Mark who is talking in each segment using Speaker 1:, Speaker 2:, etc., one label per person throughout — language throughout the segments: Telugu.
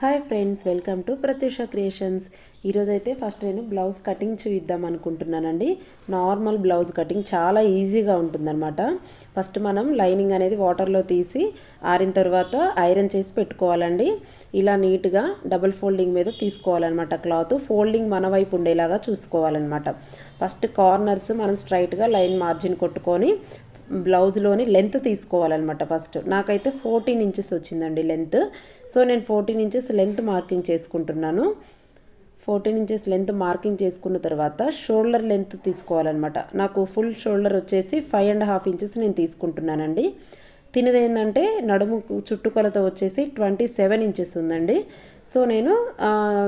Speaker 1: Hi friends welcome to Prathyusha creations. ఈరోజు అయితే ఫస్ట్ నేను బ్లౌజ్ కటింగ్ చూద్దాం అనుకుంటున్నానండి. నార్మల్ బ్లౌజ్ కటింగ్ చాలా ఈజీగా ఉంటుందన్నమాట. ఫస్ట్ మనం లైనింగ్ అనేది వాటర్లో తీసి ఆరిన తర్వాత ఐరన్ చేసి పెట్టుకోవాలండి. ఇలా నీట్గా డబుల్ ఫోల్డింగ్ మీద తీసుకోవాలన్నమాట క్లాత్. ఫోల్డింగ్ మన వైపు ఉండేలాగా చూసుకోవాలన్నమాట. ఫస్ట్ కార్నర్స్ మనం స్ట్రైట్గా లైన్ మార్జిన్ కొట్టుకొని బ్లౌజ్లోని లెంత్ తీసుకోవాలన్నమాట ఫస్ట్. నాకైతే ఫోర్టీన్ ఇంచెస్ వచ్చిందండి లెంత్. సో నేను ఫోర్టీన్ ఇంచెస్ లెంత్ మార్కింగ్ చేసుకుంటున్నాను. ఫోర్టీన్ ఇంచెస్ లెంత్ మార్కింగ్ చేసుకున్న తర్వాత షోల్డర్ లెంత్ తీసుకోవాలన్నమాట. నాకు ఫుల్ షోల్డర్ వచ్చేసి ఫైవ్ అండ్ హాఫ్ ఇంచెస్ నేను తీసుకుంటున్నానండి. తినది ఏంటంటే నడుము చుట్టుకొలత వచ్చేసి ట్వంటీ సెవెన్ ఇంచెస్ ఉందండి. సో నేను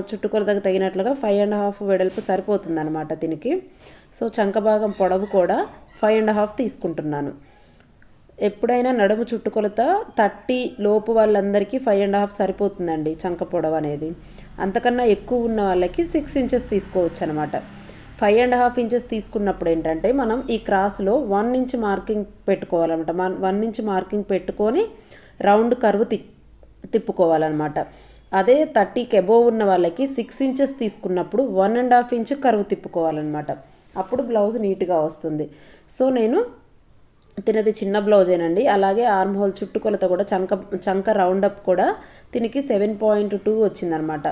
Speaker 1: చుట్టుకొలతకు తగినట్లుగా ఫైవ్ అండ్ హాఫ్ వెడల్పు సరిపోతుంది అనమాట దీనికి సో చంక భాగం పొడవు కూడా ఫైవ్ అండ్ హాఫ్ తీసుకుంటున్నాను. ఎప్పుడైనా నడుము చుట్టుకొలత థర్టీ లోపు వాళ్ళందరికీ ఫైవ్ అండ్ హాఫ్ సరిపోతుందండి చంక పొడవు అనేది. అంతకన్నా ఎక్కువ ఉన్న వాళ్ళకి సిక్స్ ఇంచెస్ తీసుకోవచ్చు అనమాట ఫైవ్ అండ్ హాఫ్ ఇంచెస్ తీసుకున్నప్పుడు ఏంటంటే మనం ఈ క్రాస్లో వన్ ఇంచ్ మార్కింగ్ పెట్టుకోవాలన్నమాట. వన్ ఇంచ్ మార్కింగ్ పెట్టుకొని రౌండ్ కర్వ్ తి తిప్పుకోవాలన్నమాట. అదే థర్టీకి అబోవ్ ఉన్న వాళ్ళకి సిక్స్ ఇంచెస్ తీసుకున్నప్పుడు one and half inch curve తిప్పుకోవాలన్నమాట. అప్పుడు బ్లౌజ్ నీట్గా వస్తుంది. సో నేను తినది చిన్న బ్లౌజేనండి అలాగే ఆర్మ్ హోల్ చుట్టుకొలత కూడా చంక చంక రౌండప్ కూడా తినికి సెవెన్ పాయింట్ టూ వచ్చిందనమాట.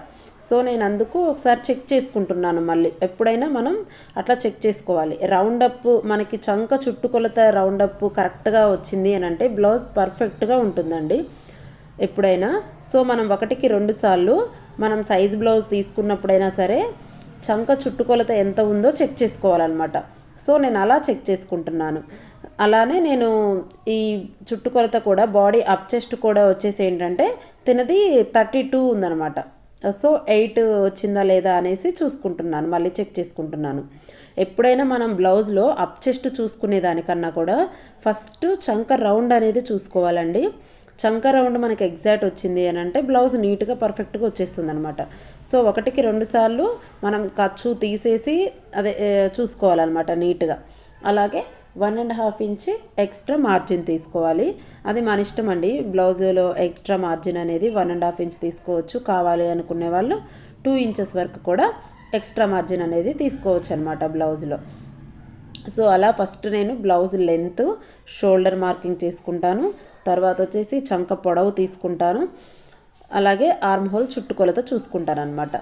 Speaker 1: సో నేను అందుకు ఒకసారి చెక్ చేసుకుంటున్నాను మళ్ళీ. ఎప్పుడైనా మనం అట్లా చెక్ చేసుకోవాలి. రౌండప్ మనకి చంక చుట్టుకొలత రౌండప్ కరెక్ట్గా వచ్చింది అని అంటే బ్లౌజ్ పర్ఫెక్ట్గా ఉంటుందండి. ఎప్పుడైనా. సో మనం ఒకటికి రెండు సార్లు మనం సైజ్ బ్లౌజ్ తీసుకున్నప్పుడైనా సరే చంక చుట్టుకొలత ఎంత ఉందో చెక్ చేసుకోవాలన్నమాట. సో నేను అలా చెక్ చేసుకుంటున్నాను. అలానే నేను ఈ చుట్టుకొలత కూడా బాడీ అప్ చెస్ట్ కూడా వచ్చేసి ఏంటంటే తినది థర్టీ టూ ఉందనమాట సో ఎయిట్ వచ్చిందా లేదా అనేసి చూసుకుంటున్నాను మళ్ళీ చెక్ చేసుకుంటున్నాను. ఎప్పుడైనా మనం బ్లౌజ్లో అప్ చెస్ట్ చూసుకునే దానికన్నా కూడా ఫస్ట్ చంక రౌండ్ అనేది చూసుకోవాలండి. చంక రౌండ్ మనకి ఎగ్జాక్ట్ వచ్చింది అని అంటే బ్లౌజ్ నీట్గా పర్ఫెక్ట్గా వచ్చేస్తుంది అనమాట సో ఒకటికి రెండు సార్లు మనం ఖర్చు తీసేసి అదే చూసుకోవాలన్నమాట నీట్గా. అలాగే one and half inch extra margin తీసుకోవాలి. అది మన ఇష్టం అండి. బ్లౌజులో ఎక్స్ట్రా మార్జిన్ అనేది వన్ అండ్ హాఫ్ ఇంచ్ తీసుకోవచ్చు. కావాలి అనుకునే వాళ్ళు టూ ఇంచెస్ వరకు కూడా ఎక్స్ట్రా మార్జిన్ అనేది తీసుకోవచ్చు అనమాట బ్లౌజ్లో. సో అలా ఫస్ట్ నేను బ్లౌజ్ లెంత్ షోల్డర్ మార్కింగ్ చేసుకుంటాను. తర్వాత వచ్చేసి చంక పొడవు తీసుకుంటాను. అలాగే ఆర్మ్ హోల్ చుట్టుకొలత చూసుకుంటాను అనమాట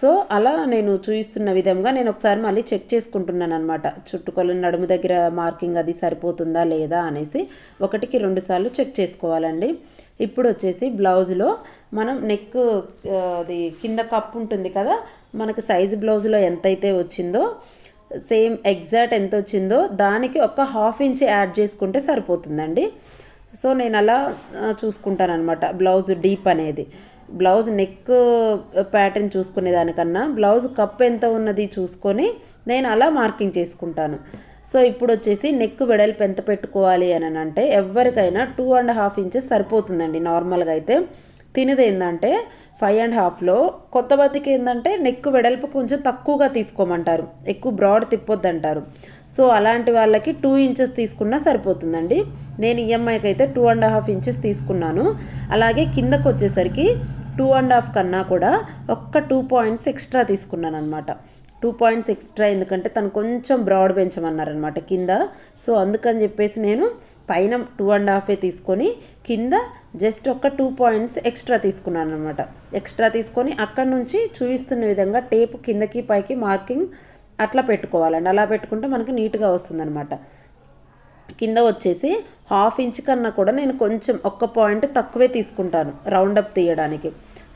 Speaker 1: సో అలా నేను చూపిస్తున్న విధంగా నేను ఒకసారి మళ్ళీ చెక్ చేసుకుంటున్నాను అనమాట చుట్టుకొల నడుము దగ్గర మార్కింగ్ అది సరిపోతుందా లేదా అనేసి ఒకటికి రెండు సార్లు చెక్ చేసుకోవాలండి. ఇప్పుడు వచ్చేసి బ్లౌజ్లో మనం నెక్ అది కింద కప్ ఉంటుంది కదా మనకు సైజు బ్లౌజ్లో ఎంతైతే వచ్చిందో సేమ్ ఎగ్జాక్ట్ ఎంత వచ్చిందో దానికి ఒక హాఫ్ ఇంచ్ యాడ్ చేసుకుంటే సరిపోతుందండి. సో నేను అలా చూసుకుంటాను అనమాట బ్లౌజ్ డీప్ అనేది. బ్లౌజ్ నెక్ uh, ప్యాటర్న్ చూసుకునే దానికన్నా బ్లౌజ్ కప్ ఎంత ఉన్నది చూసుకొని నేను అలా మార్కింగ్ చేసుకుంటాను. సో ఇప్పుడు వచ్చేసి నెక్ వెడల్పు ఎంత పెట్టుకోవాలి అని అంటే ఎవరికైనా టూ అండ్ హాఫ్ ఇంచెస్ సరిపోతుందండి నార్మల్గా అయితే. తినది ఏంటంటే ఫైవ్ అండ్ హాఫ్లో కొత్త బతికి ఏంటంటే నెక్ వెడల్పు కొంచెం తక్కువగా తీసుకోమంటారు. ఎక్కువ బ్రాడ్ తిప్పొద్దు అంటారు సో అలాంటి వాళ్ళకి టూ ఇంచెస్ తీసుకున్నా సరిపోతుందండి. నేను ఈఎంఐకి అయితే టూ అండ్ హాఫ్ ఇంచెస్ తీసుకున్నాను. అలాగే కిందకు వచ్చేసరికి టూ అండ్ హాఫ్ కన్నా కూడా ఒక్క టూ పాయింట్స్ ఎక్స్ట్రా తీసుకున్నాను అనమాట టూ పాయింట్స్ ఎక్స్ట్రా ఎందుకంటే తను కొంచెం బ్రాడ్ పెంచమన్నారనమాట కింద. సో అందుకని చెప్పేసి నేను పైన టూ అండ్ హాఫే తీసుకొని కింద జస్ట్ ఒక టూ పాయింట్స్ ఎక్స్ట్రా తీసుకున్నాను అనమాట ఎక్స్ట్రా తీసుకొని అక్కడ నుంచి చూపిస్తున్న విధంగా టేప్ కిందకి పైకి మార్కింగ్ అట్లా పెట్టుకోవాలండి. అలా పెట్టుకుంటే మనకి నీట్గా వస్తుందన్నమాట. కింద వచ్చేసి హాఫ్ ఇంచ్ కన్నా కూడా నేను కొంచెం ఒక్క పాయింట్ తక్కువే తీసుకుంటాను రౌండప్ తీయడానికి.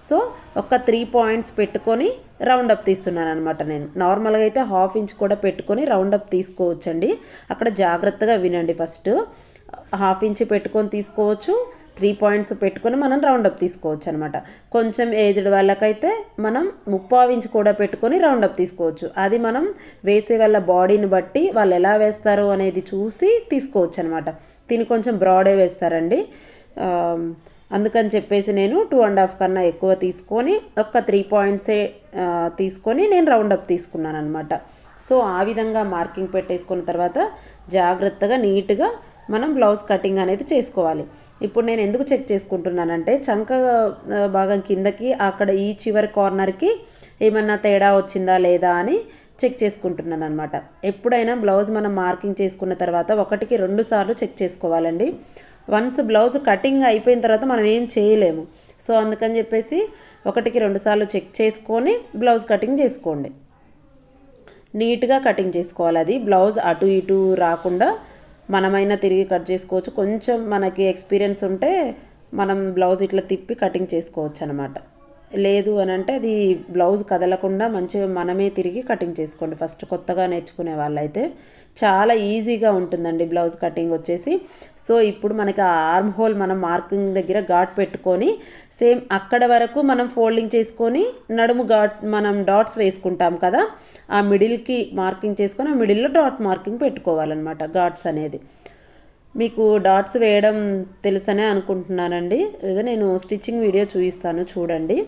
Speaker 1: సో ఒక త్రీ పాయింట్స్ పెట్టుకొని రౌండప్ తీస్తున్నాను అనమాట నేను. నార్మల్గా అయితే హాఫ్ ఇంచ్ కూడా పెట్టుకొని రౌండప్ తీసుకోవచ్చండి. అక్కడ జాగ్రత్తగా వినండి ఫస్ట్. హాఫ్ ఇంచ్ పెట్టుకొని తీసుకోవచ్చు. త్రీ పాయింట్స్ పెట్టుకొని మనం రౌండప్ తీసుకోవచ్చు అనమాట కొంచెం ఏజ్డ్ వాళ్ళకైతే మనం ముప్పావు ఇంచ్ కూడా పెట్టుకొని రౌండప్ తీసుకోవచ్చు. అది మనం వేసే వాళ్ళ బాడీని బట్టి వాళ్ళు ఎలా వేస్తారు అనేది చూసి తీసుకోవచ్చు అనమాట దీన్ని కొంచెం బ్రాడే వేస్తారండి. అందుకని చెప్పేసి నేను టూ అండ్ హాఫ్ కన్నా ఎక్కువ తీసుకొని ఒక త్రీ పాయింట్సే తీసుకొని నేను రౌండప్ తీసుకున్నాను అనమాట సో ఆ విధంగా మార్కింగ్ పెట్టేసుకున్న తర్వాత జాగ్రత్తగా నీట్గా మనం బ్లౌజ్ కటింగ్ అనేది చేసుకోవాలి. ఇప్పుడు నేను ఎందుకు చెక్ చేసుకుంటున్నానంటే చంక భాగం కిందకి అక్కడ ఈ చివరి కార్నర్కి ఏమన్నా తేడా వచ్చిందా లేదా అని చెక్ చేసుకుంటున్నాను అనమాట ఎప్పుడైనా బ్లౌజ్ మనం మార్కింగ్ చేసుకున్న తర్వాత ఒకటికి రెండు సార్లు చెక్ చేసుకోవాలండి. వన్స్ బ్లౌజ్ కటింగ్ అయిపోయిన తర్వాత మనం ఏం చేయలేము. సో అందుకని చెప్పేసి ఒకటికి రెండు సార్లు చెక్ చేసుకొని బ్లౌజ్ కటింగ్ చేసుకోండి. నీట్గా కటింగ్ చేసుకోవాలి అది. బ్లౌజ్ అటు ఇటు రాకుండా మనమైనా తిరిగి కట్ చేసుకోవచ్చు. కొంచెం మనకి ఎక్స్పీరియన్స్ ఉంటే మనం బ్లౌజ్ ఇట్లా తిప్పి కటింగ్ చేసుకోవచ్చు అనమాట లేదు అని అంటే అది బ్లౌజ్ కదలకుండా మంచిగా మనమే తిరిగి కటింగ్ చేసుకోండి. ఫస్ట్ కొత్తగా నేర్చుకునే వాళ్ళైతే చాలా ఈజీగా ఉంటుందండి బ్లౌజ్ కటింగ్ వచ్చేసి. సో ఇప్పుడు మనకి ఆ ఆర్మ్ హోల్ మనం మార్కింగ్ దగ్గర ఘాట్ పెట్టుకొని సేమ్ అక్కడ వరకు మనం ఫోల్డింగ్ చేసుకొని నడుము ఘాట్ మనం డాట్స్ వేసుకుంటాం కదా. ఆ మిడిల్కి మార్కింగ్ చేసుకొని ఆ మిడిల్లో డాట్ మార్కింగ్ పెట్టుకోవాలన్నమాట ఘాట్స్ అనేది. మీకు డాట్స్ వేయడం తెలుసనే అనుకుంటున్నానండి. లేదా నేను స్టిచ్చింగ్ వీడియో చూపిస్తాను చూడండి.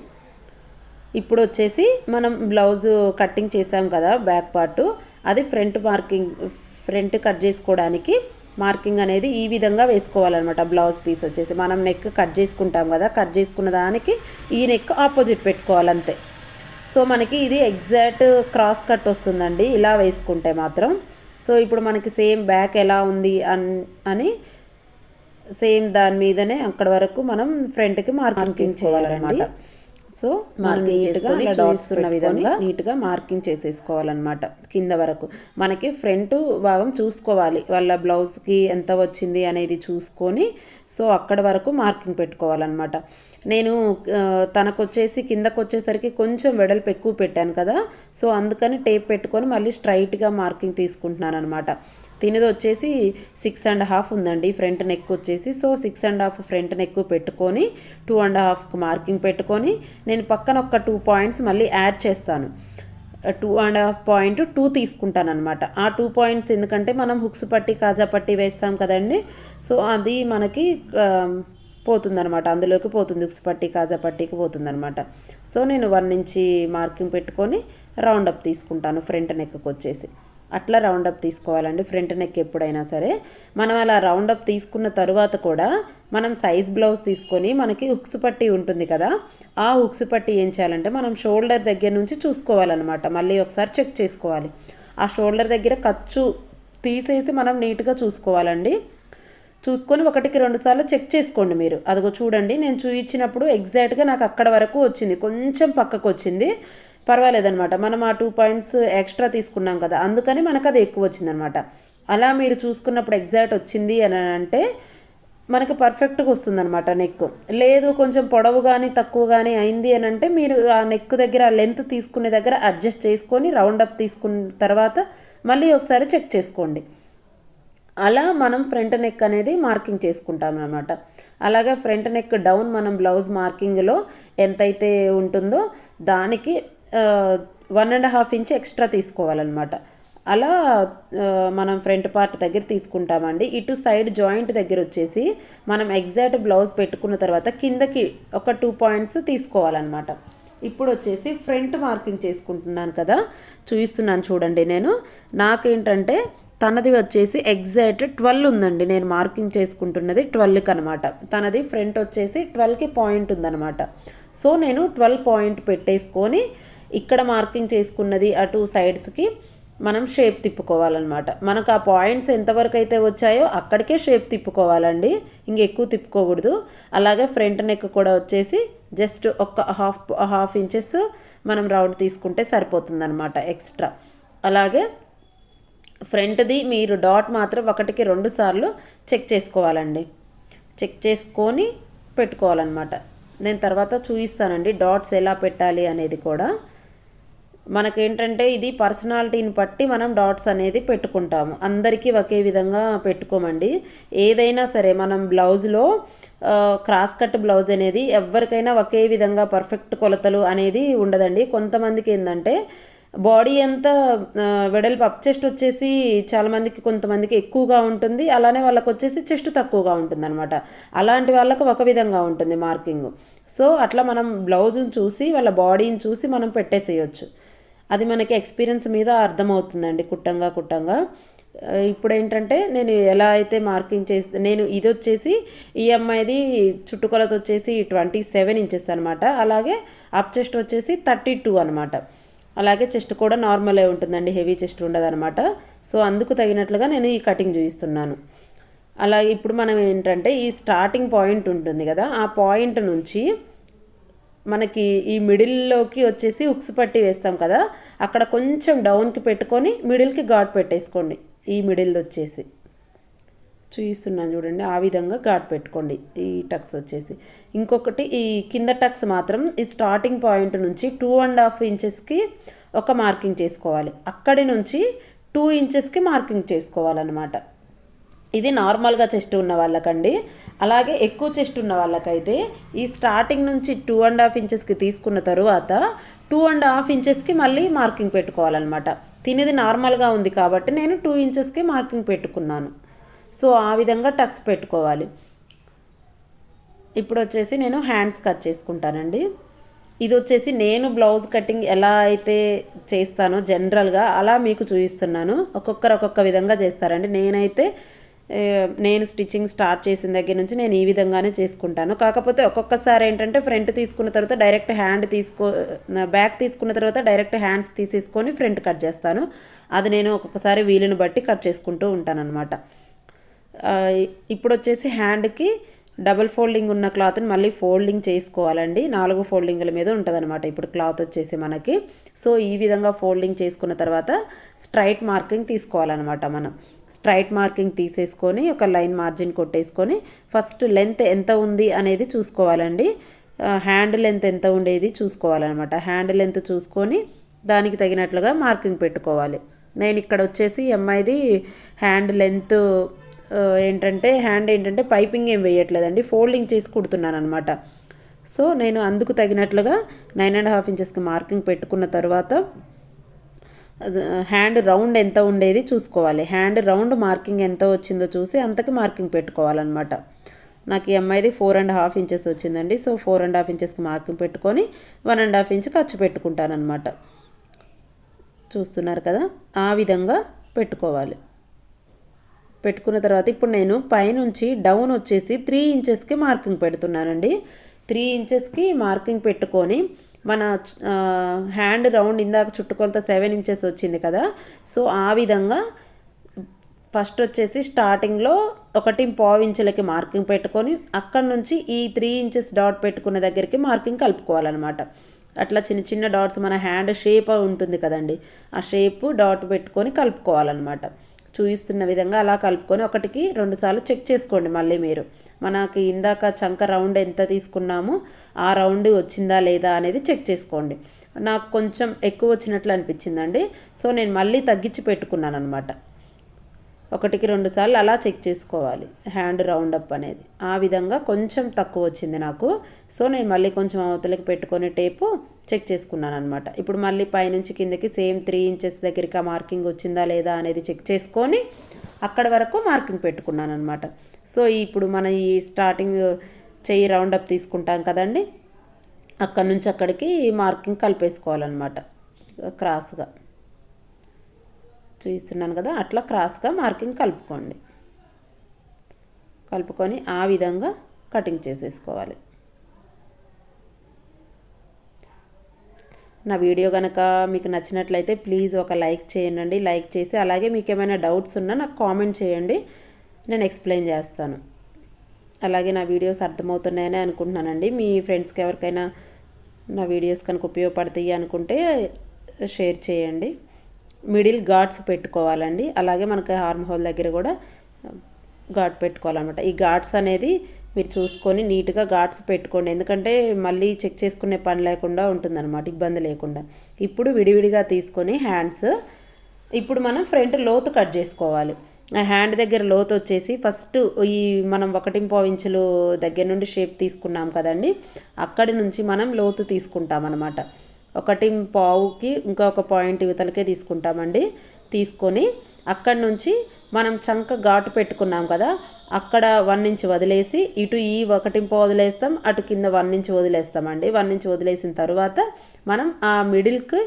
Speaker 1: ఇప్పుడు వచ్చేసి మనం బ్లౌజ్ కటింగ్ చేసాం కదా బ్యాక్ పార్ట్. అది ఫ్రంట్ మార్కింగ్ ఫ్రంట్ కట్ చేసుకోవడానికి మార్కింగ్ అనేది ఈ విధంగా వేసుకోవాలన్నమాట. బ్లౌజ్ పీస్ వచ్చేసి మనం నెక్ కట్ చేసుకుంటాం కదా కట్ చేసుకున్న దానికి ఈ నెక్ ఆపోజిట్ పెట్టుకోవాలంతే. సో మనకి ఇది ఎగ్జాక్ట్ క్రాస్ కట్ వస్తుందండి ఇలా వేసుకుంటే మాత్రం. సో ఇప్పుడు మనకి సేమ్ బ్యాక్ ఎలా ఉంది అన్ అని సేమ్ దాని మీదనే అక్కడ వరకు మనం ఫ్రంట్కి మార్కింగ్ చేసుకోవాలన్నమాట. సో మనం నీట్గా ఇలా చూస్తున్న విధంగా నీట్గా మార్కింగ్ చేసేసుకోవాలన్నమాట. కింద వరకు. మనకి ఫ్రంట్ భాగం చూసుకోవాలి. వాళ్ళ బ్లౌజ్కి ఎంత వచ్చింది అనేది చూసుకొని సో అక్కడ వరకు మార్కింగ్ పెట్టుకోవాలన్నమాట. నేను తనకు వచ్చేసి కిందకు వచ్చేసరికి కొంచెం వెడల్పు ఎక్కువ పెట్టాను కదా సో అందుకని టేప్ పెట్టుకొని మళ్ళీ స్ట్రైట్గా మార్కింగ్ తీసుకుంటున్నాను అనమాట తినది వచ్చేసి సిక్స్ అండ్ హాఫ్ ఉందండి. ఫ్రంట్ నెక్ వచ్చేసి so six and half front neck పెట్టుకొని టూ అండ్ హాఫ్కి మార్కింగ్ పెట్టుకొని నేను పక్కన ఒక టూ పాయింట్స్ మళ్ళీ యాడ్ చేస్తాను. Two and half point two తీసుకుంటాను అనమాట ఆ టూ పాయింట్స్ ఎందుకంటే మనం హుక్స్ పట్టి కాజా పట్టి వేస్తాం కదండి. సో అది మనకి um, పోతుందనమాట అందులోకి పోతుంది హుక్స్ పట్టి కాజా పట్టికి పోతుందనమాట సో నేను వన్ నుంచి మార్కింగ్ పెట్టుకొని రౌండ్ అప్ తీసుకుంటాను ఫ్రంట్ నెక్కి వచ్చేసి. అట్లా రౌండప్ తీసుకోవాలండి. ఫ్రంట్ నెక్ ఎప్పుడైనా సరే. మనం అలా రౌండప్ తీసుకున్న తరువాత కూడా మనం సైజ్ బ్లౌజ్ తీసుకొని మనకి హుక్స్ పట్టి ఉంటుంది కదా. ఆ హుక్స్ పట్టి ఏం చేయాలంటే మనం షోల్డర్ దగ్గర నుంచి చూసుకోవాలన్నమాట. మళ్ళీ ఒకసారి చెక్ చేసుకోవాలి. ఆ షోల్డర్ దగ్గర ఖర్చు తీసేసి మనం నీట్గా చూసుకోవాలండి. చూసుకొని ఒకటికి రెండు సార్లు చెక్ చేసుకోండి మీరు. అదిగో చూడండి నేను చూయించినప్పుడు ఎగ్జాక్ట్గా నాకు అక్కడ వరకు వచ్చింది. కొంచెం పక్కకు వచ్చింది. పర్వాలేదనమాట మనం ఆ టూ పాయింట్స్ ఎక్స్ట్రా తీసుకున్నాం కదా. అందుకని మనకు అది ఎక్కువ వచ్చిందనమాట అలా మీరు చూసుకున్నప్పుడు ఎగ్జాక్ట్ వచ్చింది అని అంటే మనకి పర్ఫెక్ట్గా వస్తుందన్నమాట నెక్ లేదు కొంచెం పొడవు కానీ తక్కువ కానీ అయింది అని అంటే మీరు ఆ నెక్ దగ్గర లెంత్ తీసుకునే దగ్గర అడ్జస్ట్ చేసుకొని రౌండ్ అప్ తీసుకున్న తర్వాత మళ్ళీ ఒకసారి చెక్ చేసుకోండి. అలా మనం ఫ్రంట్ నెక్ అనేది మార్కింగ్ చేసుకుంటాం అనమాట అలాగే ఫ్రంట్ నెక్ డౌన్ మనం బ్లౌజ్ మార్కింగ్లో ఎంతైతే ఉంటుందో దానికి one and half inch extra తీసుకోవాలన్నమాట. అలా మనం ఫ్రంట్ పార్ట్ దగ్గర తీసుకుంటామండి. ఇటు సైడ్ జాయింట్ దగ్గర వచ్చేసి మనం ఎగ్జాక్ట్ బ్లౌజ్ పెట్టుకున్న తర్వాత కిందకి ఒక టూ పాయింట్స్ తీసుకోవాలన్నమాట. ఇప్పుడు వచ్చేసి ఫ్రంట్ మార్కింగ్ చేసుకుంటున్నాను కదా. చూపిస్తున్నాను చూడండి నేను. నాకేంటంటే తనది వచ్చేసి ఎగ్జాక్ట్ ట్వెల్వ్ ఉందండి. నేను మార్కింగ్ చేసుకుంటున్నది ట్వెల్వ్కి అనమాట తనది ఫ్రంట్ వచ్చేసి ట్వెల్వ్కి పాయింట్ ఉందన్నమాట. సో నేను ట్వెల్వ్ పాయింట్ పెట్టేసుకొని ఇక్కడ మార్కింగ్ చేసుకున్నది అటు సైడ్స్కి మనం షేప్ తిప్పుకోవాలన్నమాట. మనకు ఆ పాయింట్స్ ఎంతవరకు అయితే వచ్చాయో అక్కడికే షేప్ తిప్పుకోవాలండి. ఇంక ఎక్కువ తిప్పుకోకూడదు. అలాగే ఫ్రంట్ నెక్ కూడా వచ్చేసి జస్ట్ ఒక హాఫ్ హాఫ్ ఇంచెస్ మనం రౌండ్ తీసుకుంటే సరిపోతుందన్నమాట ఎక్స్ట్రా అలాగే ఫ్రంట్ది మీరు డాట్ మాత్రం ఒకటికి రెండు సార్లు చెక్ చేసుకోవాలండి. చెక్ చేసుకొని పెట్టుకోవాలన్నమాట. నేను తర్వాత చూపిస్తానండి డాట్స్ ఎలా పెట్టాలి అనేది కూడా. మనకేంటంటే ఇది పర్సనాలిటీని బట్టి మనం డాట్స్ అనేది పెట్టుకుంటాము. అందరికీ ఒకే విధంగా పెట్టుకోమండి. ఏదైనా సరే మనం బ్లౌజ్లో క్రాస్ కట్ బ్లౌజ్ అనేది ఎవరికైనా ఒకే విధంగా పర్ఫెక్ట్ కొలతలు అనేది ఉండదండి. కొంతమందికి ఏంటంటే బాడీ అంతా వెడల్పు అప్ చెస్ట్ వచ్చేసి చాలామందికి కొంతమందికి ఎక్కువగా ఉంటుంది. అలానే వాళ్ళకి వచ్చేసి చెస్ట్ తక్కువగా ఉంటుంది అనమాట అలాంటి వాళ్ళకు ఒక విధంగా ఉంటుంది మార్కింగ్. సో అట్లా మనం బ్లౌజ్ని చూసి వాళ్ళ బాడీని చూసి మనం పెట్టేసేయచ్చు. అది మనకి ఎక్స్పీరియన్స్ మీద అర్థమవుతుందండి కుట్టంగా కుట్టంగా. ఇప్పుడు ఏంటంటే నేను ఎలా అయితే మార్కింగ్ చేస్తే నేను ఇది వచ్చేసి ఈ అమ్మాయిది చుట్టుకొలత వచ్చేసి ట్వంటీ సెవెన్ ఇంచెస్ అనమాట అలాగే అప్ చెస్ట్ వచ్చేసి థర్టీ టూ అనమాట అలాగే చెస్ట్ కూడా నార్మలే ఉంటుందండి హెవీ చెస్ట్ ఉండదనమాట సో అందుకు తగినట్లుగా నేను ఈ కటింగ్ చూపిస్తున్నాను అలాగే ఇప్పుడు మనం ఏంటంటే ఈ స్టార్టింగ్ పాయింట్ ఉంటుంది కదా ఆ పాయింట్ నుంచి మనకి ఈ మిడిల్లోకి వచ్చేసి ఉక్స్ పట్టి వేస్తాం కదా అక్కడ కొంచెం డౌన్కి పెట్టుకొని మిడిల్కి ఘాట్ పెట్టేసుకోండి. ఈ మిడిల్ వచ్చేసి. చూపిస్తున్నాను చూడండి ఆ విధంగా ఘాట్ పెట్టుకోండి. ఈ టక్స్ వచ్చేసి. ఇంకొకటి ఈ కింద టక్స్ మాత్రం ఈ స్టార్టింగ్ పాయింట్ నుంచి టూ అండ్ హాఫ్ ఇంచెస్కి ఒక మార్కింగ్ చేసుకోవాలి. అక్కడి నుంచి టూ ఇంచెస్కి మార్కింగ్ చేసుకోవాలన్నమాట. ఇది నార్మల్గా చెస్ట్ ఉన్న వాళ్ళకండి. అలాగే ఎక్కువ చెస్ట్ ఉన్న వాళ్ళకైతే ఈ స్టార్టింగ్ నుంచి టూ అండ్ హాఫ్ ఇంచెస్కి తీసుకున్న తరువాత టూ అండ్ హాఫ్ ఇంచెస్కి మళ్ళీ మార్కింగ్ పెట్టుకోవాలన్నమాట. తినేది నార్మల్గా ఉంది కాబట్టి నేను టూ ఇంచెస్కి మార్కింగ్ పెట్టుకున్నాను. సో ఆ విధంగా టక్స్ పెట్టుకోవాలి. ఇప్పుడు వచ్చేసి నేను హ్యాండ్స్ కట్ చేసుకుంటానండి. ఇది వచ్చేసి నేను బ్లౌజ్ కటింగ్ ఎలా అయితే చేస్తానో జనరల్గా అలా మీకు చూపిస్తున్నాను. ఒక్కొక్కరు ఒక్కొక్క విధంగా చేస్తారండి. నేనైతే నేను స్టిచ్చింగ్ స్టార్ట్ చేసిన దగ్గర నుంచి నేను ఈ విధంగానే చేసుకుంటాను. కాకపోతే ఒక్కొక్కసారి ఏంటంటే ఫ్రంట్ తీసుకున్న తర్వాత డైరెక్ట్ హ్యాండ్ తీసుకో బ్యాక్ తీసుకున్న తర్వాత డైరెక్ట్ హ్యాండ్స్ తీసేసుకొని ఫ్రంట్ కట్ చేస్తాను. అది నేను ఒక్కొక్కసారి వీలుని బట్టి కట్ చేసుకుంటూ ఉంటానన్నమాట. అనమాట ఇప్పుడు వచ్చేసి హ్యాండ్కి డబుల్ ఫోల్డింగ్ ఉన్న క్లాత్ని మళ్ళీ ఫోల్డింగ్ చేసుకోవాలండి. నాలుగు ఫోల్డింగ్ల మీద ఉంటుందన్నమాట ఇప్పుడు క్లాత్ వచ్చేసి మనకి. సో ఈ విధంగా ఫోల్డింగ్ చేసుకున్న తర్వాత స్ట్రైట్ మార్కింగ్ తీసుకోవాలన్నమాట మనం. స్ట్రైట్ మార్కింగ్ తీసేసుకొని ఒక లైన్ మార్జిన్ కొట్టేసుకొని ఫస్ట్ లెంత్ ఎంత ఉంది అనేది చూసుకోవాలండి. హ్యాండ్ లెంత్ ఎంత ఉండేది చూసుకోవాలన్నమాట. హ్యాండ్ లెంత్ చూసుకొని దానికి తగినట్లుగా మార్కింగ్ పెట్టుకోవాలి. నేను ఇక్కడ వచ్చేసి అమ్మాయిది హ్యాండ్ లెంత్ ఏంటంటే హ్యాండ్ ఏంటంటే పైపింగ్ ఏం వేయట్లేదండి. ఫోల్డింగ్ చేసి కుడుతున్నాను అనమాట సో నేను అందుకు తగినట్లుగా నైన్ అండ్ హాఫ్ ఇంచెస్కి మార్కింగ్ పెట్టుకున్న తర్వాత హ్యాండ్ రౌండ్ ఎంత ఉండేది చూసుకోవాలి. హ్యాండ్ రౌండ్ మార్కింగ్ ఎంత వచ్చిందో చూసి అంతకి మార్కింగ్ పెట్టుకోవాలన్నమాట. నాకు ఈ అమ్మాయిది ఫోర్ అండ్ హాఫ్ ఇంచెస్ వచ్చిందండి. సో ఫోర్ అండ్ హాఫ్ ఇంచెస్కి మార్కింగ్ పెట్టుకొని వన్ అండ్ హాఫ్ ఇంచ్ ఖర్చు పెట్టుకుంటానమాట చూస్తున్నారు కదా? ఆ విధంగా పెట్టుకోవాలి. పెట్టుకున్న తర్వాత ఇప్పుడు నేను పైనుంచి డౌన్ వచ్చేసి త్రీ ఇంచెస్కి మార్కింగ్ పెడుతున్నానండి. త్రీ ఇంచెస్కి మార్కింగ్ పెట్టుకొని మన హ్యాండ్ రౌండ్ ఇందాక చుట్టుకొలత సెవెన్ ఇంచెస్ వచ్చింది కదా. సో ఆ విధంగా ఫస్ట్ వచ్చేసి స్టార్టింగ్లో ఒకటి పావు ఇంచులకి మార్కింగ్ పెట్టుకొని అక్కడ నుంచి ఈ త్రీ ఇంచెస్ డాట్ పెట్టుకున్న దగ్గరికి మార్కింగ్ కలుపుకోవాలన్నమాట. అట్లా చిన్న చిన్న డాట్స్ మన హ్యాండ్ షేప్ ఉంటుంది కదండి. ఆ షేప్ డాట్ పెట్టుకొని కలుపుకోవాలన్నమాట. చూపిస్తున్న విధంగా అలా కలుపుకొని ఒకటికి రెండుసార్లు చెక్ చేసుకోండి మళ్ళీ మీరు. మనకి ఇందాక చంక రౌండ్ ఎంత తీసుకున్నామో ఆ రౌండ్ వచ్చిందా లేదా అనేది చెక్ చేసుకోండి. నాకు కొంచెం ఎక్కువ వచ్చినట్లు అనిపించిందండి. సో నేను మళ్ళీ తగ్గించి పెట్టుకున్నాను అనమాట ఒకటికి రెండు సార్లు అలా చెక్ చేసుకోవాలి హ్యాండ్ రౌండ్ అప్ అనేది. ఆ విధంగా కొంచెం తక్కువ వచ్చింది నాకు. సో నేను మళ్ళీ కొంచెం అవతలకి పెట్టుకొని టేపు చెక్ చేసుకున్నాను అనమాట ఇప్పుడు మళ్ళీ పైనుంచి కిందకి సేమ్ త్రీ ఇంచెస్ దగ్గరికి ఆ మార్కింగ్ వచ్చిందా లేదా అనేది చెక్ చేసుకొని అక్కడ వరకు మార్కింగ్ పెట్టుకున్నాను అనమాట సో ఇప్పుడు మన ఈ స్టార్టింగ్ చెయ్యి రౌండ్ అప్ తీసుకుంటాం కదండి అక్కడ నుంచి అక్కడికి మార్కింగ్ కలిపేసుకోవాలన్నమాట క్రాస్గా. చూపిస్తున్నాను కదా అట్లా క్రాస్గా మార్కింగ్ కలుపుకోండి. కలుపుకొని ఆ విధంగా కటింగ్ చేసేసుకోవాలి. నా వీడియో కనుక మీకు నచ్చినట్లయితే ప్లీజ్ ఒక లైక్ చేయండి లైక్ చేసి అలాగే మీకు ఏమైనా డౌట్స్ ఉన్నా నాకు కామెంట్ చేయండి నేను ఎక్స్ప్లెయిన్ చేస్తాను. అలాగే నా వీడియోస్ అర్థమవుతున్నాయని అనుకుంటున్నానండి. మీ ఫ్రెండ్స్కి ఎవరికైనా నా వీడియోస్ కనుక ఉపయోగపడతాయి అనుకుంటే షేర్ చేయండి. మిడిల్ ఘాట్స్ పెట్టుకోవాలండి. అలాగే మనకి హార్మ్ హోల్ దగ్గర కూడా ఘాట్ పెట్టుకోవాలన్నమాట. ఈ ఘాట్స్ అనేది మీరు చూసుకొని నీట్గా ఘాట్స్ పెట్టుకోండి. ఎందుకంటే మళ్ళీ చెక్ చేసుకునే పని లేకుండా ఉంటుందన్నమాట ఇబ్బంది లేకుండా. ఇప్పుడు విడివిడిగా తీసుకొని హ్యాండ్స్ ఇప్పుడు మనం ఫ్రంట్ లోతు కట్ చేసుకోవాలి. ఆ హ్యాండ్ దగ్గర లోతు వచ్చేసి ఫస్ట్ ఈ మనం ఒకటి ఇంచులు దగ్గర నుండి షేప్ తీసుకున్నాం కదండి అక్కడి నుంచి మనం లోతు తీసుకుంటాం అనమాట ఒకటి పావుకి ఇంకొక పాయింట్ ఇవతలకే తీసుకుంటామండి. తీసుకొని అక్కడి నుంచి మనం చంక ఘాటు పెట్టుకున్నాం కదా అక్కడ వన్ ఇంచ్ వదిలేసి ఇటు ఈ ఒకటి వదిలేస్తాం అటు కింద వన్ ఇంచ్ వదిలేస్తామండి. వన్ ఇంచ్ వదిలేసిన తర్వాత మనం ఆ మిడిల్కి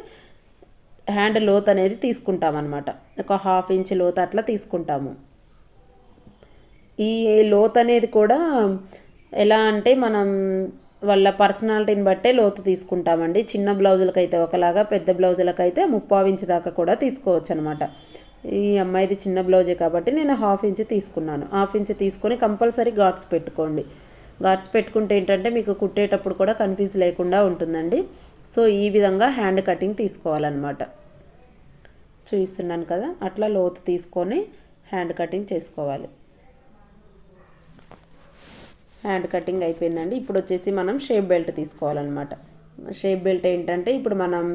Speaker 1: హ్యాండ్ లోత్ అనేది తీసుకుంటాం అనమాట ఒక హాఫ్ ఇంచ్ లోత్ అట్లా తీసుకుంటాము. ఈ లోత్ అనేది కూడా ఎలా అంటే మనం వాళ్ళ పర్సనాలిటీని బట్టే లోతు తీసుకుంటామండి. చిన్న బ్లౌజులకైతే ఒకలాగా పెద్ద బ్లౌజులకైతే ముప్పావు ఇంచ్ దాకా కూడా తీసుకోవచ్చు అనమాట ఈ అమ్మాయిది చిన్న బ్లౌజే కాబట్టి నేను హాఫ్ ఇంచ్ తీసుకున్నాను. హాఫ్ ఇంచ్ తీసుకొని కంపల్సరీ ఘాట్స్ పెట్టుకోండి. ఘాట్స్ పెట్టుకుంటే ఏంటంటే మీకు కుట్టేటప్పుడు కూడా కన్ఫ్యూజ్ లేకుండా ఉంటుందండి. సో ఈ విధంగా హ్యాండ్ కటింగ్ తీసుకోవాలన్నమాట. చూపిస్తున్నాను కదా అట్లా లోతు తీసుకొని హ్యాండ్ కటింగ్ చేసుకోవాలి. హ్యాండ్ కటింగ్ అయిపోయిందండి. ఇప్పుడు వచ్చేసి మనం షేప్ బెల్ట్ తీసుకోవాలన్నమాట. షేప్ బెల్ట్ ఏంటంటే ఇప్పుడు మనం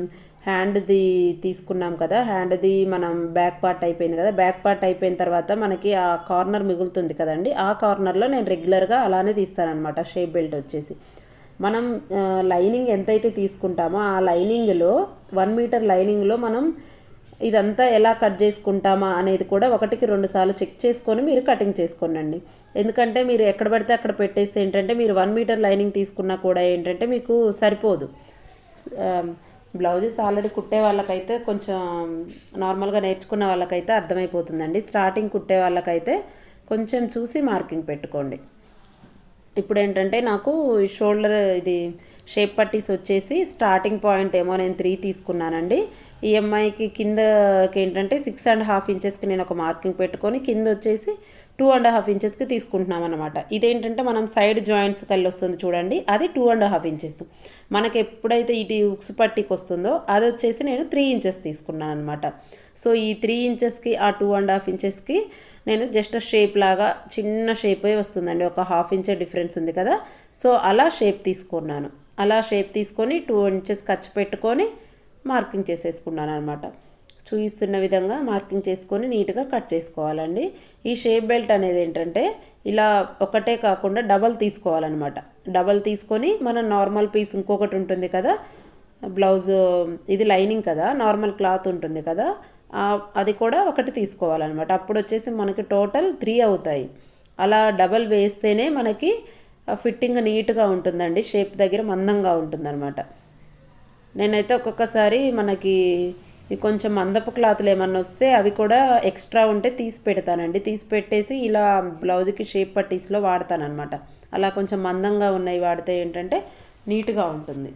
Speaker 1: హ్యాండ్ది తీసుకున్నాం కదా హ్యాండ్ది మనం బ్యాక్ పార్ట్ అయిపోయింది కదా బ్యాక్ పార్ట్ అయిపోయిన తర్వాత మనకి ఆ కార్నర్ మిగులుతుంది కదండి. ఆ కార్నర్లో నేను రెగ్యులర్గా అలానే తీస్తానమాట షేప్ బెల్ట్ వచ్చేసి. మనం లైనింగ్ ఎంతైతే తీసుకుంటామో ఆ లైనింగ్లో వన్ మీటర్ లైనింగ్లో మనం ఇదంతా ఎలా కట్ చేసుకుంటామా అనేది కూడా ఒకటికి రెండు సార్లు చెక్ చేసుకొని మీరు కటింగ్ చేసుకోనండి. ఎందుకంటే మీరు ఎక్కడ పడితే అక్కడ పెట్టేస్తే ఏంటంటే మీరు వన్ మీటర్ లైనింగ్ తీసుకున్నా కూడా ఏంటంటే మీకు సరిపోదు. బ్లౌజెస్ ఆల్రెడీ కుట్టే వాళ్ళకైతే కొంచెం నార్మల్గా నేర్చుకున్న వాళ్ళకైతే అర్థమైపోతుందండి. స్టార్టింగ్ కుట్టే వాళ్ళకైతే కొంచెం చూసి మార్కింగ్ పెట్టుకోండి. ఇప్పుడు ఏంటంటే నాకు షోల్డర్ ఇది షేప్ పట్టీస్ వచ్చేసి స్టార్టింగ్ పాయింట్ ఏమో నేను త్రీ తీసుకున్నానండి. ఈఎంఐకి కిందకి ఏంటంటే సిక్స్ అండ్ హాఫ్ ఇంచెస్కి నేను ఒక మార్కింగ్ పెట్టుకొని కింద వచ్చేసి టూ అండ్ హాఫ్ ఇంచెస్కి తీసుకుంటున్నాం అనమాట ఇదేంటంటే మనం సైడ్ జాయింట్స్ కళ్ళు వస్తుంది చూడండి. అది టూ అండ్ హాఫ్ ఇంచెస్ మనకి ఎప్పుడైతే ఇది ఉక్స్ పట్టికి వస్తుందో అది వచ్చేసి నేను త్రీ ఇంచెస్ తీసుకున్నాను అనమాట సో ఈ త్రీ ఇంచెస్కి ఆ టూ అండ్ హాఫ్ ఇంచెస్కి నేను జస్ట్ షేప్ లాగా చిన్న షేపే వస్తుందండి. ఒక హాఫ్ ఇంచ్ డిఫరెన్స్ ఉంది కదా. సో అలా షేప్ తీసుకున్నాను. అలా షేప్ తీసుకొని టూ ఇంచెస్ ఖర్చు పెట్టుకొని మార్కింగ్ చేసేసుకున్నాను అనమాట చూపిస్తున్న విధంగా మార్కింగ్ చేసుకొని నీట్గా కట్ చేసుకోవాలండి. ఈ షేప్ బెల్ట్ అనేది ఏంటంటే ఇలా ఒకటే కాకుండా డబల్ తీసుకోవాలన్నమాట. డబల్ తీసుకొని మన నార్మల్ పీస్ ఇంకొకటి ఉంటుంది కదా బ్లౌజ్ ఇది లైనింగ్ కదా నార్మల్ క్లాత్ ఉంటుంది కదా అది కూడా ఒకటి తీసుకోవాలన్నమాట. అప్పుడు వచ్చేసి మనకి టోటల్ త్రీ అవుతాయి. అలా డబల్ వేస్తేనే మనకి ఫిట్టింగ్ నీట్గా ఉంటుందండి. షేప్ దగ్గర మందంగా ఉంటుందన్నమాట. నేనైతే ఒక్కొక్కసారి మనకి కొంచెం మందపు క్లాత్లు ఏమన్నా వస్తే అవి కూడా ఎక్స్ట్రా ఉంటే తీసి పెడతానండి. తీసి పెట్టేసి ఇలా బ్లౌజ్కి షేప్ పట్టీస్లో వాడతానమాట అలా కొంచెం మందంగా ఉన్నాయి వాడితే ఏంటంటే నీట్గా ఉంటుంది.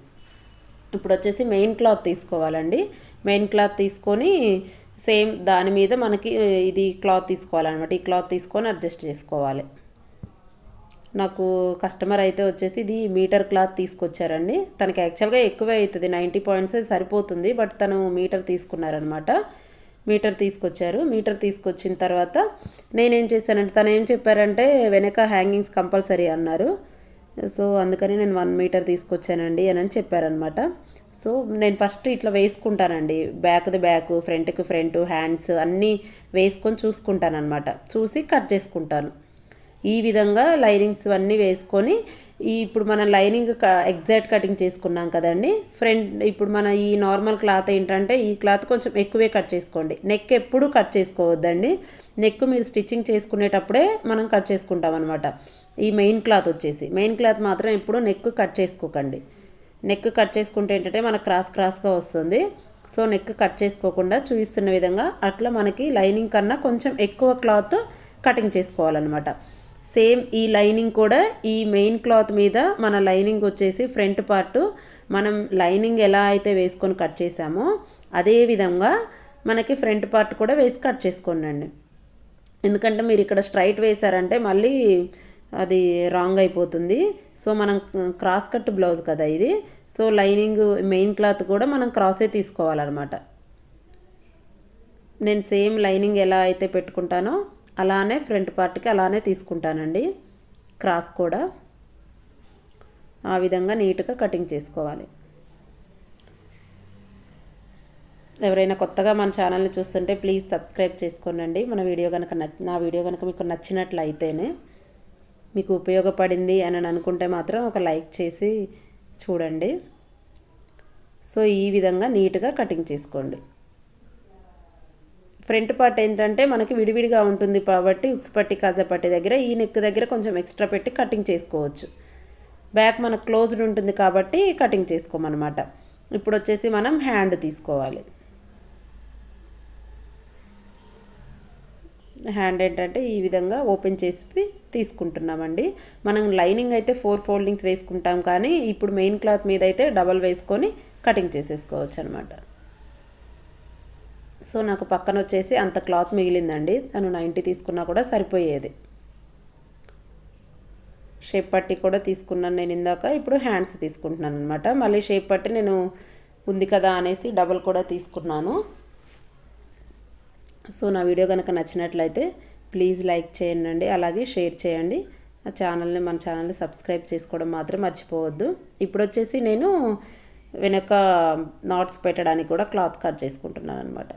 Speaker 1: ఇప్పుడు వచ్చేసి మెయిన్ క్లాత్ తీసుకోవాలండి. మెయిన్ క్లాత్ తీసుకొని సేమ్ దాని మీద మనకి ఇది క్లాత్ తీసుకోవాలన్నమాట. ఈ క్లాత్ తీసుకొని అడ్జస్ట్ చేసుకోవాలి. నాకు కస్టమర్ అయితే వచ్చేసి ఇది మీటర్ క్లాత్ తీసుకొచ్చారండి. తనకి యాక్చువల్గా ఎక్కువే అవుతుంది నైంటీ పాయింట్స్ సరిపోతుంది బట్ తను మీటర్ తీసుకున్నారనమాట మీటర్ తీసుకొచ్చారు. మీటర్ తీసుకొచ్చిన తర్వాత నేనేం చేశానంటే తను ఏం చెప్పారంటే వెనక హ్యాంగింగ్స్ కంపల్సరీ అన్నారు. సో అందుకని నేను వన్ మీటర్ తీసుకొచ్చానండి అని చెప్పారనమాట సో నేను ఫస్ట్ ఇట్లా వేసుకుంటానండి. బ్యాక్ది బ్యాక్ ఫ్రంట్కి ఫ్రంట్ హ్యాండ్స్ అన్నీ వేసుకొని చూసుకుంటానమాట చూసి కట్ చేసుకుంటాను. ఈ విధంగా లైనింగ్స్ అన్నీ వేసుకొని ఇప్పుడు మనం లైనింగ్ ఎగ్జాక్ట్ కటింగ్ చేసుకున్నాం కదండి. ఫ్రంట్ ఇప్పుడు మన ఈ నార్మల్ క్లాత్ ఏంటంటే ఈ క్లాత్ కొంచెం ఎక్కువే కట్ చేసుకోండి. నెక్ ఎప్పుడు కట్ చేసుకోవద్దండి. నెక్ మీరు స్టిచ్చింగ్ చేసుకునేటప్పుడే మనం కట్ చేసుకుంటాం అనమాట ఈ మెయిన్ క్లాత్ వచ్చేసి. మెయిన్ క్లాత్ మాత్రం ఎప్పుడు నెక్ కట్ చేసుకోకండి. నెక్ కట్ చేసుకుంటే ఏంటంటే మనకు క్రాస్ క్రాస్గా వస్తుంది. సో నెక్ కట్ చేసుకోకుండా చూపిస్తున్న విధంగా అట్లా మనకి లైనింగ్ కన్నా కొంచెం ఎక్కువ క్లాత్ కటింగ్ చేసుకోవాలన్నమాట. సేమ్ ఈ లైనింగ్ కూడా ఈ మెయిన్ క్లాత్ మీద మన లైనింగ్ వచ్చేసి ఫ్రంట్ పార్ట్ మనం లైనింగ్ ఎలా అయితే వేసుకొని కట్ చేసామో అదే విధంగా మనకి ఫ్రంట్ పార్ట్ కూడా వేసి కట్ చేసుకోండి ఎందుకంటే మీరు ఇక్కడ స్ట్రైట్ వేశారంటే మళ్ళీ అది రాంగ్ అయిపోతుంది. సో మనం క్రాస్ కట్ బ్లౌజ్ కదా ఇది. సో లైనింగ్ మెయిన్ క్లాత్ కూడా మనం క్రాసే తీసుకోవాలన్నమాట. నేను సేమ్ లైనింగ్ ఎలా అయితే పెట్టుకుంటానో అలానే ఫ్రంట్ పార్ట్కి అలానే తీసుకుంటానండి. క్రాస్ కూడా ఆ విధంగా నీట్గా కటింగ్ చేసుకోవాలి. ఎవరైనా కొత్తగా మన ఛానల్ని చూస్తుంటే ప్లీజ్ సబ్స్క్రైబ్ చేసుకోనండి. మన వీడియో కనుక నా వీడియో కనుక మీకు నచ్చినట్లయితేనే మీకు ఉపయోగపడింది అని అనుకుంటే మాత్రం ఒక లైక్ చేసి చూడండి. సో ఈ విధంగా నీట్గా కటింగ్ చేసుకోండి. ఫ్రంట్ పార్ట్ ఏంటంటే మనకి విడివిడిగా ఉంటుంది కాబట్టి ఉక్స్ పట్టి కాజా పట్టి దగ్గర ఈ నెక్ దగ్గర కొంచెం ఎక్స్ట్రా పెట్టి కటింగ్ చేసుకోవచ్చు. బ్యాక్ మనకు క్లోజ్డ్ ఉంటుంది కాబట్టి కటింగ్ చేసుకోమన్నమాట. ఇప్పుడు వచ్చేసి మనం హ్యాండ్ తీసుకోవాలి. హ్యాండ్ ఏంటంటే ఈ విధంగా ఓపెన్ చేసి తీసుకుంటున్నామండి. మనం లైనింగ్ అయితే ఫోర్ ఫోల్డింగ్స్ వేసుకుంటాం కానీ ఇప్పుడు మెయిన్ క్లాత్ మీద అయితే డబల్ వేసుకొని కటింగ్ చేసేసుకోవచ్చు అనమాట సో నాకు పక్కన వచ్చేసి అంత క్లాత్ మిగిలిందండి. తను నైంటీ తీసుకున్నా కూడా సరిపోయేది. షేప్ పట్టి కూడా తీసుకున్నాను నేను ఇందాక. ఇప్పుడు హ్యాండ్స్ తీసుకుంటున్నాను అనమాట మళ్ళీ షేప్ పట్టి నేను ఉంది కదా అనేసి డబల్ కూడా తీసుకున్నాను. సో నా వీడియో కనుక నచ్చినట్లయితే ప్లీజ్ లైక్ చేయండి. అలాగే షేర్ చేయండి. ఆ ఛానల్ని మన ఛానల్ని సబ్స్క్రైబ్ చేసుకోవడం మాత్రం మర్చిపోవద్దు. ఇప్పుడు వచ్చేసి నేను వెనక నాట్స్ పెట్టడానికి కూడా క్లాత్ కట్ చేసుకుంటున్నాను అనమాట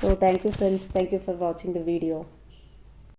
Speaker 1: So thank you friends. Thank you for watching the video.